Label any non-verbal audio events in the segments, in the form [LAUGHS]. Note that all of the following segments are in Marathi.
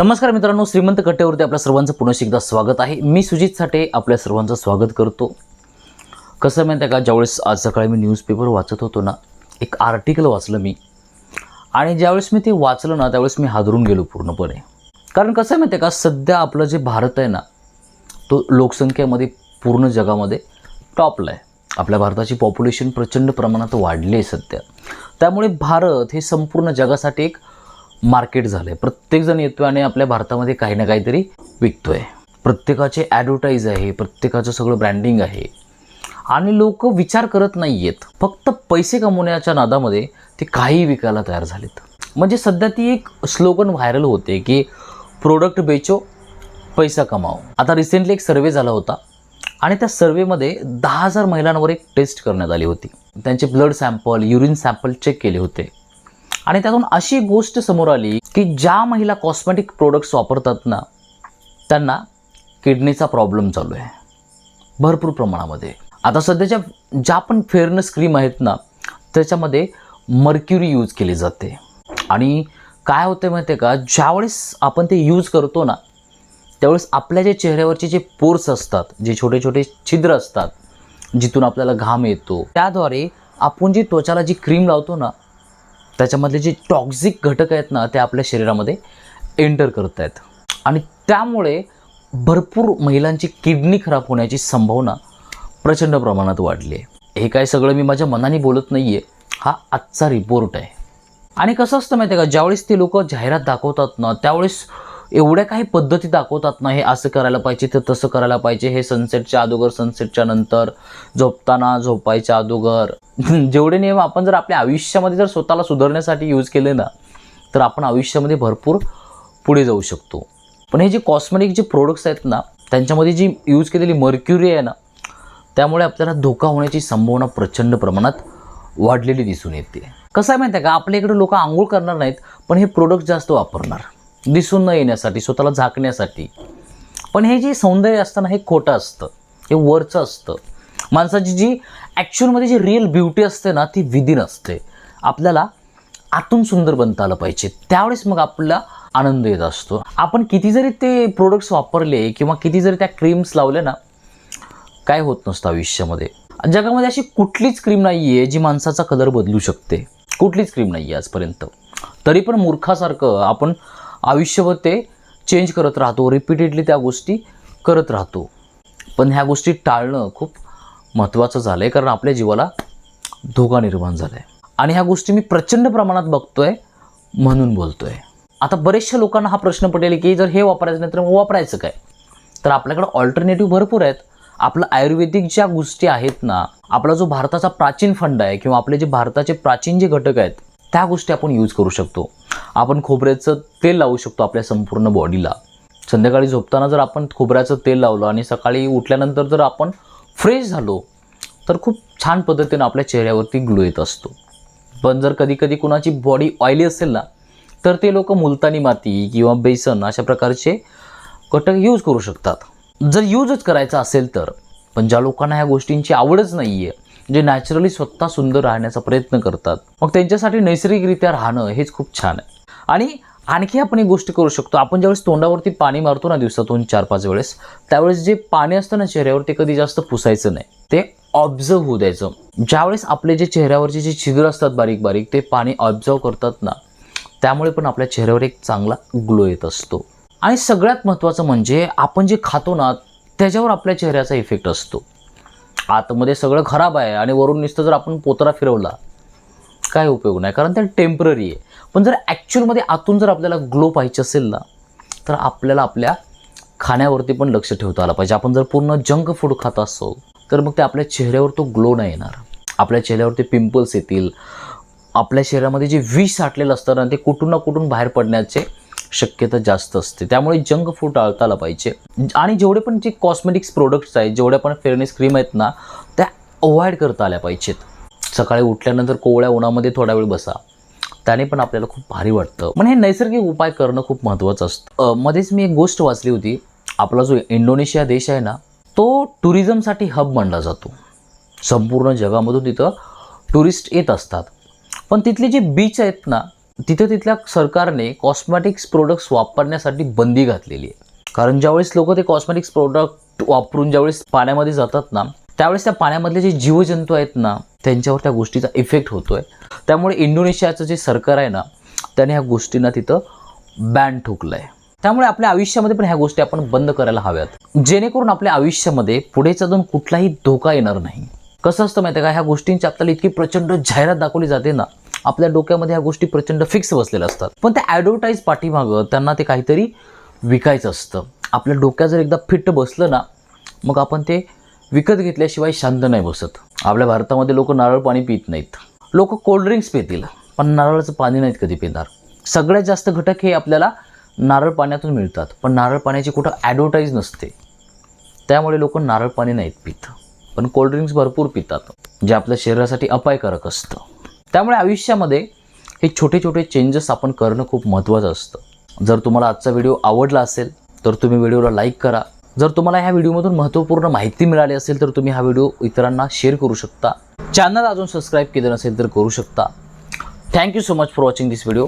नमस्कार मित्रांनो श्रीमंत कट्ट्यावरती आपल्या सर्वांचं पुन्हा एकदा स्वागत आहे. मी सुजित साठे आपल्या सर्वांचं स्वागत करतो. कसं माहिती आहे का? ज्यावेळेस आज सकाळी मी न्यूजपेपर वाचत होतो ना एक आर्टिकल वाचलं मी. आणि ज्यावेळेस मी ते वाचलं ना त्यावेळेस मी हादरून गेलो पूर्णपणे. कारण कसं आहे माहिती आहे का? सध्या आपलं जे भारत आहे ना तो लोकसंख्येमध्ये पूर्ण जगामध्ये टॉपला आहे. आपल्या भारताची पॉप्युलेशन प्रचंड प्रमाणात वाढली आहे सध्या. त्यामुळे भारत हे संपूर्ण जगासाठी एक मार्केट झालं आहे प्रत्येकजण येतो आणि आपल्या भारतामध्ये काही ना काहीतरी विकतो आहे प्रत्येकाचे ॲडव्हर्टाईज आहे प्रत्येकाचं सगळं ब्रँडिंग आहे. आणि लोक विचार करत नाही आहेत फक्त पैसे कमवण्याच्या नादामध्ये ते काही विकायला तयार झालेत. म्हणजे सध्या ती एक स्लोगन व्हायरल होते की प्रोडक्ट बेचो पैसा कमाओ आता रिसेंटली एक सर्वे झाला होता. आणि त्या सर्वेमध्ये दहा हजार महिलांवर एक टेस्ट करण्यात आली होती. त्यांचे blood sample urine sample check केले होते. आणि त्यातून अशी गोष्ट समोर आली की ज्या महिला कॉस्मेटिक प्रोडक्ट्स वापरतात ना त्यांना किडनीचा प्रॉब्लेम चालू आहे. भरपूर प्रमाणामध्ये. आता सध्याच्या ज्या पण फेअरनेस क्रीम आहेत ना त्याच्यामध्ये मर्क्युरी यूज केली जाते. आणि काय होते माहिती आहे का ज्यावेळेस आपण ते यूज करतो ना त्यावेळेस आपल्या जे चेहऱ्यावरचे जे पोर्स असतात जे छोटे छोटे छिद्र असतात जिथून आपल्याला घाम येतो त्याद्वारे आपण जी त्वचाला जी क्रीम लावतो ना त्याच्यामधले जे टॉक्झिक घटक आहेत ना ते आपल्या शरीरामध्ये एंटर करत आहेत. आणि त्यामुळे भरपूर महिलांची किडनी खराब होण्याची संभावना प्रचंड प्रमाणात वाढली आहे. हे काय सगळं मी माझ्या मनाने बोलत नाही आहे हा आजचा रिपोर्ट आहे. आणि कसं असतं माहिती आहे का? ज्यावेळेस ते लोक जाहिरात दाखवतात ना त्यावेळेस एवढ्या काही पद्धती दाखवतात ना हे असं करायला पाहिजे तर तसं करायला पाहिजे हे सनसेटच्या अगोदर सनसेटच्या नंतर झोपताना झोपायच्या अगोदर [LAUGHS] जेवढे नियम आपण जर आपल्या आयुष्यामध्ये जर स्वतःला सुधारण्यासाठी यूज केले ना तर आपण आयुष्यामध्ये भरपूर पुढे जाऊ शकतो. पण हे जे कॉस्मेटिक जे प्रोडक्ट्स आहेत ना त्यांच्यामध्ये जी यूज केलेली मर्क्युरी आहे ना त्यामुळे आपल्याला धोका होण्याची संभावना प्रचंड प्रमाणात वाढलेली दिसून येते. कसं आहे माहिती आहे का? आपल्या इकडे लोक आंघोळ करणार नाहीत पण हे प्रोडक्ट जास्त वापरणार. दिसून न येण्यासाठी स्वतःला झाकण्यासाठी. पण हे जे सौंदर्य असतं ना हे खोटं असतं. हे वरचं असतं. माणसाची जी ॲक्च्युअलमध्ये जी रिअल ब्युटी असते ना ती विदिन असते आपल्याला आतून सुंदर बनता आलं पाहिजे. त्यावेळेस मग आपला आनंद येत असतो. आपण किती जरी ते प्रोडक्ट्स वापरले किंवा किती जरी त्या क्रीम्स लावले ना काय होत नसतं आयुष्यामध्ये. जगामध्ये अशी कुठलीच क्रीम नाही आहे जी माणसाचा कलर बदलू शकते. कुठलीच क्रीम नाही आहे आजपर्यंत. तरी पण मूर्खासारखं आपण आयुष्यभर ते चेंज करत राहतो. रिपीटेडली त्या गोष्टी करत राहतो. पण ह्या गोष्टी टाळणं खूप महत्त्वाचं झालं आहे कारण आपल्या जीवाला धोका निर्माण झाला आहे आणि ह्या गोष्टी मी प्रचंड प्रमाणात बघतो आहे म्हणून बोलतो आहे आता बरेचशा लोकांना हा प्रश्न पडेल की जर हे वापरायचं नाही तर मग वापरायचं काय? तर आपल्याकडे ऑल्टरनेटिव्ह भरपूर आहेत. आपलं आयुर्वेदिक ज्या गोष्टी आहेत ना आपला जो भारताचा प्राचीन फंड आहे किंवा आपले जे भारताचे प्राचीन जे घटक आहेत त्या गोष्टी आपण यूज करू शकतो. आपण खोबऱ्याचं तेल लावू शकतो आपल्या संपूर्ण बॉडीला संध्याकाळी झोपताना जर आपण खोबऱ्याचं तेल लावलं आणि सकाळी उठल्यानंतर जर आपण फ्रेश झालो तर खूप छान पद्धतीनं आपल्या चेहऱ्यावरती ग्लो येत असतो. पण जर कधी कधी कुणाची बॉडी ऑइली असेल ना तर ते लोक मुलतानी माती किंवा बेसन अशा प्रकारचे घटक यूज करू शकतात. जर यूजच करायचा असेल तर पण ज्या लोकांना ह्या गोष्टींची आवडच नाही आहे जे नॅचरली स्वतः सुंदर राहण्याचा प्रयत्न करतात मग त्यांच्यासाठी नैसर्गिकरित्या राहणं हेच खूप छान आहे. आणि आणखी आपण एक गोष्ट करू शकतो. आपण ज्यावेळेस तोंडावरती पाणी मारतो ना दिवसातून चार पाच वेळेस त्यावेळेस जे पाणी असतं ना चेहऱ्यावर ते कधी जास्त पुसायचं नाही. ते ऑब्झर्व होऊ द्यायचं. ज्यावेळेस आपले जे चेहऱ्यावरचे जे छिद्र असतात बारीक बारीक ते पाणी ऑब्झर्व करतात ना त्यामुळे पण आपल्या चेहऱ्यावर एक चांगला ग्लो येत असतो. आणि सगळ्यात महत्त्वाचं म्हणजे आपण जे खातो ना त्याच्यावर आपल्या चेहऱ्याचा इफेक्ट असतो. आतमध्ये सगळं खराब आहे आणि वरून नुसतं जर आपण पोतरा फिरवला काय उपयोग नाही. कारण ते टेंपररी आहे. पण जर ॲक्च्युअलमध्ये आतून जर आपल्याला ग्लो पाहिजे असेल ना तर आपल्याला आपल्या खाण्यावरती पण लक्ष ठेवता आलं पाहिजे. आपण जर पूर्ण जंक फूड खात असो तर मग ते आपल्या चेहऱ्यावर तो ग्लो नाही येणार. आपल्या चेहऱ्यावरती पिंपल्स येतील. आपल्या शरीरामध्ये जे विष साठलेलं असतं ना ते कुठून ना कुठून बाहेर पडण्याचे शक्यता जास्त असते. त्यामुळे जंक फूड टाळता आलं पाहिजे. आणि जेवढे पण जे कॉस्मेटिक्स प्रोडक्ट्स आहेत जेवढ्या पण फेअरनेस क्रीम आहेत ना त्या अवॉइड करता आल्या पाहिजेत. सकाळी उठल्यानंतर कोवळ्या उन्हामध्ये थोडा वेळ बसा. त्याने पण आपल्याला खूप भारी वाटतं. पण हे नैसर्गिक उपाय करणं खूप महत्त्वाचं असतं. मध्येच मी एक गोष्ट वाचली होती. आपला जो इंडोनेशिया देश आहे ना तो टुरिझमसाठी हब मानला जातो. संपूर्ण जगामधून तिथं टुरिस्ट येत असतात. पण तिथले जे बीच आहेत ना तिथं तिथल्या सरकारने कॉस्मॅटिक्स प्रोडक्ट्स वापरण्यासाठी बंदी घातलेली आहे. कारण ज्यावेळेस लोक ते कॉस्मॅटिक्स प्रोडक्ट वापरून ज्यावेळेस पाण्यामध्ये जातात ना त्यावेळेस त्या पाण्यामधले जे जीवजंतू आहेत ना त्यांच्यावर त्या गोष्टीचा इफेक्ट होतोय. त्यामुळे इंडोनेशियाचं जे सरकार आहे ना त्याने ह्या गोष्टींना तिथं बॅन ठोकलं आहे त्यामुळे आपल्या आयुष्यामध्ये पण ह्या गोष्टी आपण बंद करायला हव्यात. जेणेकरून आपल्या आयुष्यामध्ये पुढे चालून कुठलाही धोका येणार नाही. कसं असतं माहिती आहे का? ह्या गोष्टींची आपल्याला इतकी प्रचंड जाहिरात दाखवली जाते ना आपल्या डोक्यामध्ये ह्या गोष्टी प्रचंड फिक्स बसलेल्या असतात. पण त्या ॲडव्हर्टाईज पाठीमागं त्यांना ते काहीतरी विकायचं असतं. आपल्या डोक्यात जर एकदा फिट बसलं ना मग आपण ते विकत घेतल्याशिवाय शांत नाही बसत. आपल्या भारतामध्ये लोक नारळ पाणी पित नाहीत. लोक कोल्ड्रिंक्स पितील पण नारळाचं पाणी नाहीत कधी पिणार. सगळ्यात जास्त घटक हे आपल्याला नारळ पाण्यातून मिळतात पण नारळ पाण्याची कुठं ॲडव्हर्टाईज नसते. त्यामुळे लोक नारळ पाणी नाहीत पित पण कोल्ड्रिंक्स भरपूर पितात जे आपल्या शरीरासाठी अपायकारक असतं. त्यामुळे आयुष्यामध्ये हे छोटे छोटे चेंजेस आपण करणं खूप महत्त्वाचं असतं. जर तुम्हाला आजचा व्हिडिओ आवडला असेल तर तुम्ही व्हिडिओला लाईक करा. जर तुम्हाला ह्या व्हिडिओमधून महत्त्वपूर्ण माहिती मिळाली असेल तर तुम्ही हा व्हिडिओ इतरांना शेअर करू शकता. चॅनल अजून सबस्क्राईब केलं नसेल तर करू शकता. Thank you so much for watching this video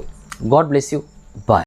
God bless you bye